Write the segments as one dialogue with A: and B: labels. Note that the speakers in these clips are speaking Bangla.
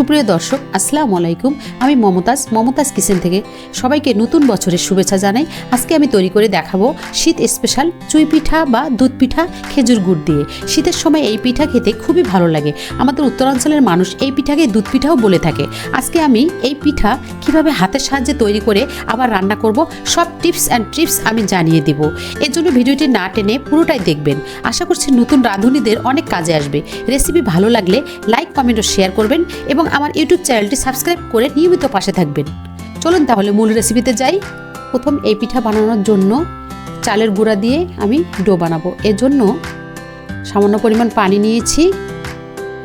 A: সুপ্রিয় দর্শক, আসসালামু আলাইকুম। আমি মমতাজ মমতাজ কিচেন থেকে সবাইকে নতুন বছরের শুভেচ্ছা জানাই। আজকে আমি তৈরি করে দেখাবো শীত স্পেশাল চুই পিঠা বা দুধ পিঠা খেজুর গুড় দিয়ে। শীতের সময় এই পিঠা খেতে খুবই ভালো লাগে। আমাদের উত্তরাঞ্চলের মানুষ এই পিঠাকে দুধ পিঠাও বলে থাকে। আজকে আমি এই পিঠা কীভাবে হাতের সাহায্যে তৈরি করে আবার রান্না করব, সব টিপস অ্যান্ড ট্রিপস আমি জানিয়ে দেব। এর জন্য ভিডিওটি না টেনে পুরোটাই দেখবেন। আশা করছি নতুন রাঁধুনিদের অনেক কাজে আসবে। রেসিপি ভালো লাগলে লাইক, কমেন্ট ও শেয়ার করবেন এবং আমার ইউটিউব চ্যানেলটি সাবস্ক্রাইব করে নিয়মিত পাশে থাকবেন। চলুন তাহলে মূল রেসিপিতে যাই। প্রথম এই পিঠা বানানোর জন্য চালের গুঁড়া দিয়ে আমি ডো বানাবো। এর জন্য সামান্য পরিমাণ পানি নিয়েছি।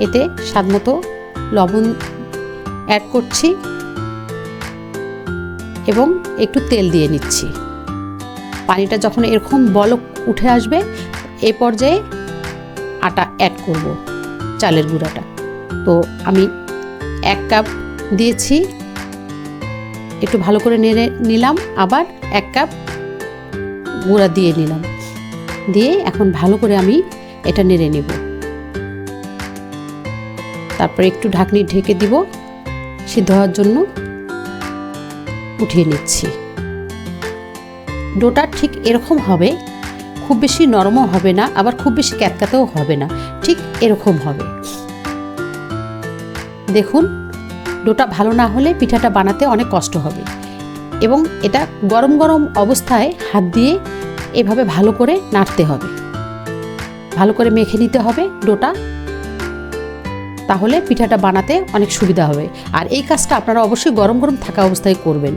A: এতে স্বাদমতো লবণ অ্যাড করছি এবং একটু তেল দিয়ে নিচ্ছি। পানিটা যখন এরকম বলক উঠে আসবে, এ পর্যায়ে আটা অ্যাড করব চালের গুঁড়াটা। তো আমি এক কাপ দিয়েছি। একটু ভালো করে নেড়ে নিলাম, আবার এক কাপ গুঁড়া দিয়ে নিলাম। দিয়ে এখন ভালো করে আমি এটা নেড়ে নেব। তারপরে একটু ঢাকনি ঢেকে দিব, সিদ্ধ হওয়ার জন্য উঠিয়ে নিচ্ছি। ডোটা ঠিক এরকম হবে, খুব বেশি নরমও হবে না, আবার খুব বেশি ক্যাতকাতেও হবে না, ঠিক এরকম হবে। দেখুন, ডোটা ভালো না হলে পিঠাটা বানাতে অনেক কষ্ট হবে। এবং এটা গরম গরম অবস্থায় হাত দিয়ে এভাবে ভালো করে নাড়তে হবে। ভালো করে মেখে নিতে হবে ডোটা, তাহলে পিঠাটা বানাতে অনেক সুবিধা হবে। আর এই কাজটা আপনারা অবশ্যই গরম গরম থাকা অবস্থায় করবেন।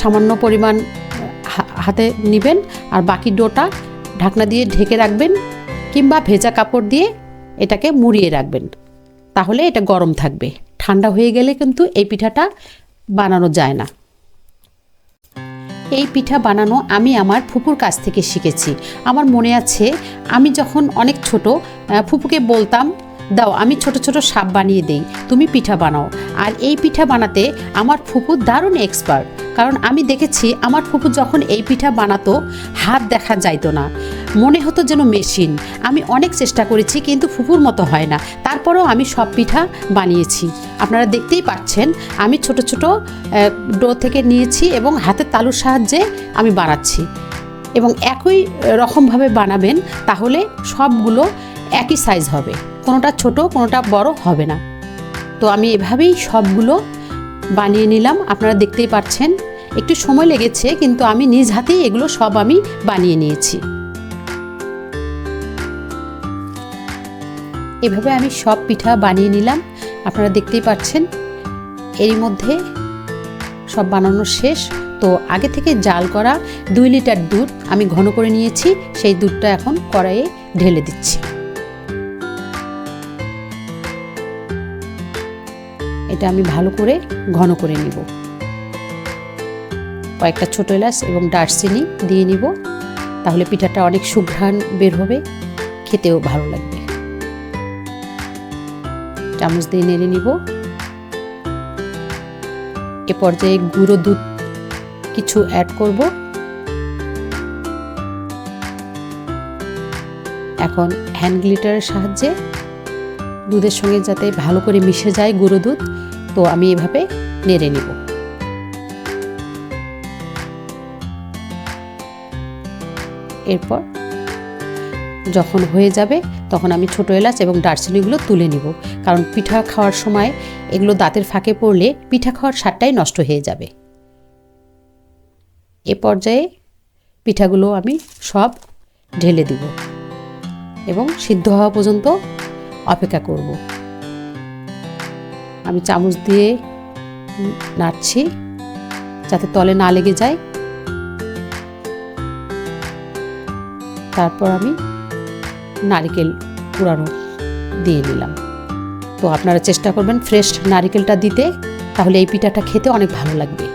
A: সামান্য পরিমাণ হাতে নেবেন আর বাকি ডোটা ঢাকনা দিয়ে ঢেকে রাখবেন কিংবা ভেজা কাপড় দিয়ে এটাকে মুড়িয়ে রাখবেন। তাহলে এটা গরম থাকবে। ঠান্ডা হয়ে গেলে কিন্তু এই পিঠাটা বানানো যায় না। এই পিঠা বানানো আমি আমার ফুপুর কাছ থেকে শিখেছি। আমার মনে আছে, আমি যখন অনেক ছোট ফুপুকে বলতাম, দাও, আমি ছোট ছোট সাপ বানিয়ে দেই, তুমি পিঠা বানাও। আর এই পিঠা বানাতে আমার ফুপু দারুণ এক্সপার্ট কারণ আমি দেখেছি, আমার ফুপু যখন এই পিঠা বানাতো, হাত দেখা যাইতো না। মনে হতো যেন মেশিন। আমি অনেক চেষ্টা করেছি কিন্তু ফুপুর মতো হয় না। তারপরেও আমি সব পিঠা বানিয়েছি। আপনারা দেখতেই পাচ্ছেন, আমি ছোট ছোট ডো থেকে নিয়েছি এবং হাতের তালুর সাহায্যে আমি বানাচ্ছি। এবং একই রকমভাবে বানাবেন, তাহলে সবগুলো একই সাইজ হবে। কোনোটা ছোট, কোনোটা বড় হবে না। তো আমি এভাবেই সবগুলো বানিয়ে নিলাম। আপনারা দেখতেই পাচ্ছেন, একটু সময় লেগেছে, কিন্তু আমি নিজ হাতেই এগুলো সব আমি বানিয়ে নিয়েছি। এভাবে আমি সব পিঠা বানিয়ে নিলাম। আপনারা দেখতেই পাচ্ছেন এরই মধ্যে সব বানানো শেষ। তো আগে থেকে জাল করা দুই লিটার দুধ আমি ঘন করে নিয়েছি, সেই দুধটা এখন কড়াইয়ে ঢেলে দিচ্ছি। এটা আমি ভালো করে ঘন করে নিব। কয়েকটা ছোটো এলাচ এবং দারচিনি দিয়ে নিব, তাহলে পিঠাটা অনেক সুঘ্রাণ বের হবে, খেতেও ভালো লাগবে। চামচ দিয়ে নেড়ে নিব। এ পর্যায়ে গুঁড়ো দুধ কিছু অ্যাড করব। এখন হ্যান্ড গ্লিটারের সাহায্যে দুধের সঙ্গে যাতে ভালো করে মিশে যায় গুঁড়ো দুধ, তো আমি এভাবে নেড়ে নেব। এরপর যখন হয়ে যাবে তখন আমি ছোটো এলাচ এবং দারচিনিগুলো তুলে নিব। কারণ পিঠা খাওয়ার সময় এগুলো দাঁতের ফাঁকে পড়লে পিঠা খাওয়ার স্বাদটাই নষ্ট হয়ে যাবে। এ পর্যায়ে পিঠাগুলো আমি সব ঢেলে দিব এবং সিদ্ধ হওয়া পর্যন্ত অপেক্ষা করব। আমি চামচ দিয়ে নাড়ছি যাতে তলে না লেগে যায়। তারপর আমি নারিকেল পুরানো দিয়ে নিলাম। তো আপনারা চেষ্টা করবেন ফ্রেশ নারিকেলটা দিতে, তাহলে এই পিঠাটা খেতে অনেক ভালো লাগবে।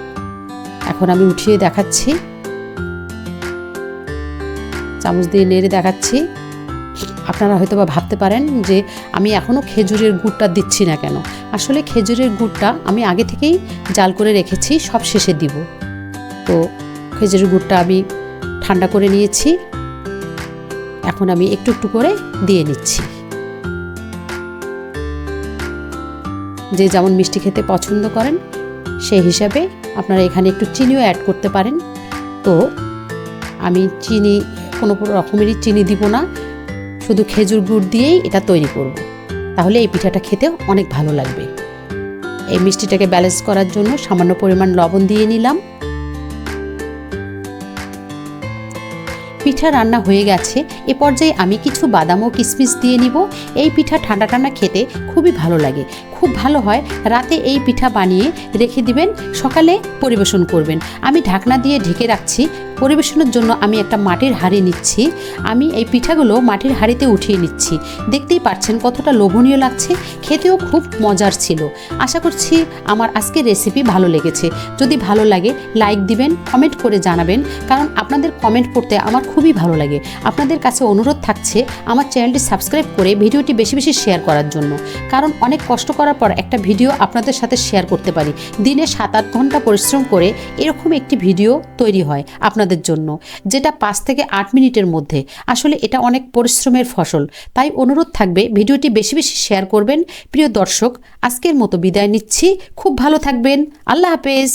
A: এখন আমি উঠিয়ে দেখাচ্ছি। চামচ দিয়ে নেড়ে দেখাচ্ছি। আপনারা হয়তো বা ভাবতে পারেন যে আমি এখনও খেজুরের গুড়টা দিচ্ছি না কেন। আসলে খেজুরের গুড়টা আমি আগে থেকেই জাল করে রেখেছি, সব শেষে দিব। তো খেজুরের গুড়টা আমি ঠান্ডা করে নিয়েছি। এখন আমি একটু একটু করে দিয়ে নিচ্ছি। যে যেমন মিষ্টি খেতে পছন্দ করেন সেই হিসাবে আপনারা এখানে একটু চিনিও অ্যাড করতে পারেন। তো আমি চিনি, কোনো রকমেরই চিনি দিব না, শুধু খেজুর গুড় দিয়েই এটা তৈরি করব। তাহলে এই পিঠাটা খেতে অনেক ভালো লাগবে। এই মিষ্টিটাকে ব্যালেন্স করার জন্য সামান্য পরিমাণ লবণ দিয়ে নিলাম। পিঠা রান্না হয়ে গেছে, এ পর্যায়ে আমি কিছু বাদাম ও কিশমিশ দিয়ে নিব। এই পিঠা ঠান্ডা ঠান্ডা খেতে খুবই ভালো লাগে। খুব ভালো হয়, রাতে এই পিঠা বানিয়ে রেখে দিবেন, সকালে পরিবেশন করবেন। আমি ঢাকনা দিয়ে ঢেকে রাখছি, পরিবেশনের জন্য আমি একটা মাটির হাঁড়ি নিচ্ছি, আমি এই পিঠাগুলো মাটির হাঁড়িতে উঠিয়ে নিচ্ছি। দেখতেই পাচ্ছেন কতটা লোভনীয় লাগছে, খেতেও খুব মজার ছিল। আশা করছি আমার আজকের রেসিপি ভালো লেগেছে। যদি ভালো লাগে লাইক দিবেন কমেন্ট করে জানাবেন, কারণ আপনাদের কমেন্ট পড়তে আমার খুবই ভালো লাগে। আপনাদের কাছে অনুরোধ থাকছে আমার চ্যানেলটি সাবস্ক্রাইব করে ভিডিওটি বেশি বেশি শেয়ার করার জন্য, কারণ অনেক কষ্ট করার পর একটা ভিডিও আপনাদের সাথে শেয়ার করতে পারি। দিনে সাত আট ঘণ্টা পরিশ্রম করে এরকম একটি ভিডিও তৈরি হয় আপনাদের জন্য, যেটা পাঁচ থেকে আট মিনিটের মধ্যে। আসলে এটা অনেক পরিশ্রমের ফসল, তাই অনুরোধ থাকবে ভিডিওটি বেশি বেশি শেয়ার করবেন। প্রিয় দর্শক, আজকের মতো বিদায় নিচ্ছি। খুব ভালো থাকবেন। আল্লাহ হাফেজ।